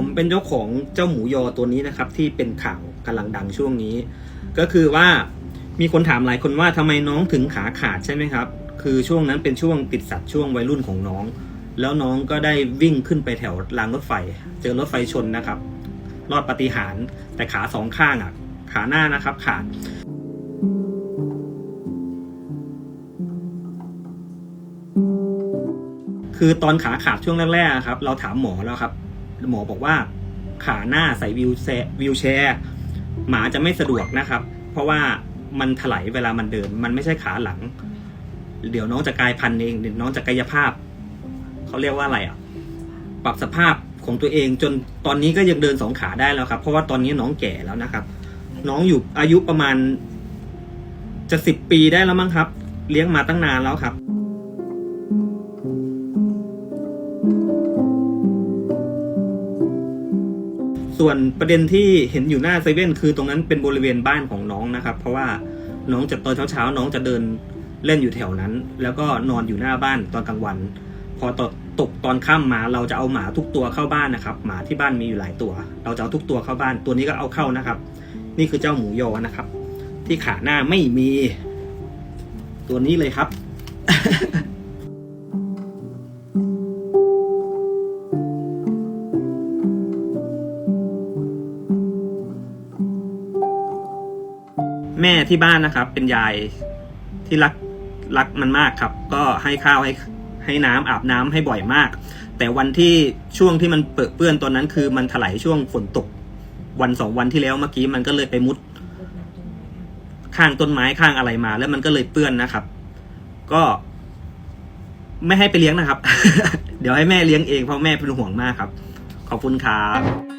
ผมเป็นเจ้าของเจ้าหมูยอตัวนี้นะครับ ที่เป็นข่าวกำลังดังช่วงนี้ ก็คือว่ามีคนถามหลายคนว่าทำไมน้องถึงขาขาดใช่ไหมครับ คือช่วงนั้นเป็นช่วงติดสัตว์ช่วงวัยรุ่นของน้อง แล้วน้องก็ได้วิ่งขึ้นไปแถวรางรถไฟ เจอรถไฟชนนะครับ รอดปฏิหารแต่ขาสองข้างอะ ขาหน้านะครับขาดคือตอนขาขาดช่วงแรกๆครับ เราถามหมอแล้วครับ หมอบอกว่าขาหน้าใส่วิวแชร์วิวแชร์หมาจะไม่สะดวกนะครับ เพราะว่ามันถลายเวลามันเดิน มันไม่ใช่ขาหลัง เดี๋ยวน้องจะกลายพันธุ์เองเดี๋ยวน้องจะกายภาพเขาเรียกว่าอะไรอะ ปรับสภาพของตัวเองจนตอนนี้ก็ยังเดินสองขาได้แล้วครับ เพราะว่าตอนนี้น้องแก่แล้วนะครับ น้องอยู่อายุประมาณ จะสิบปีได้แล้วมั้งครับ เลี้ยงมาตั้งนานแล้วครับ ส่วนประเด็นที่เห็นอยู่หน้าเซเว่นคือตรงนั้นเป็นบริเวณบ้านของน้องนะครับ เพราะว่าน้องจะตอนเช้าๆน้องจะเดินเล่นอยู่แถวนั้น แล้วก็นอนอยู่หน้าบ้านตอนกลางวัน พอตกตกตอนค่ำมาเราจะเอาหมาทุกตัวเข้าบ้านนะครับ หมาที่บ้านมีอยู่หลายตัว เราจะเอาทุกตัวเข้าบ้านตัวนี้ก็เอาเข้านะครับ นี่คือเจ้าหมูยอนะครับ ที่ขาหน้าไม่มี ตัวนี้เลยครับ แม่ที่บ้านนะครับ เป็นยายที่รักรักมันมากครับ ก็ให้ข้าวให้ให้น้ำอาบน้ำให้บ่อยมาก แต่วันที่ช่วงที่มันเปื้อนเปื้อนตอนนั้นคือมันถลายช่วงฝนตก วันสองวันที่แล้วเมื่อกี้มันก็เลยไปมุด ข้างต้นไม้ข้างอะไรมา แล้วมันก็เลยเปื้อนนะครับ ก็ไม่ให้ไปเลี้ยงนะครับ เดี๋ยวให้แม่เลี้ยงเองเพราะแม่เป็นห่วงมากครับ ขอบคุณครับ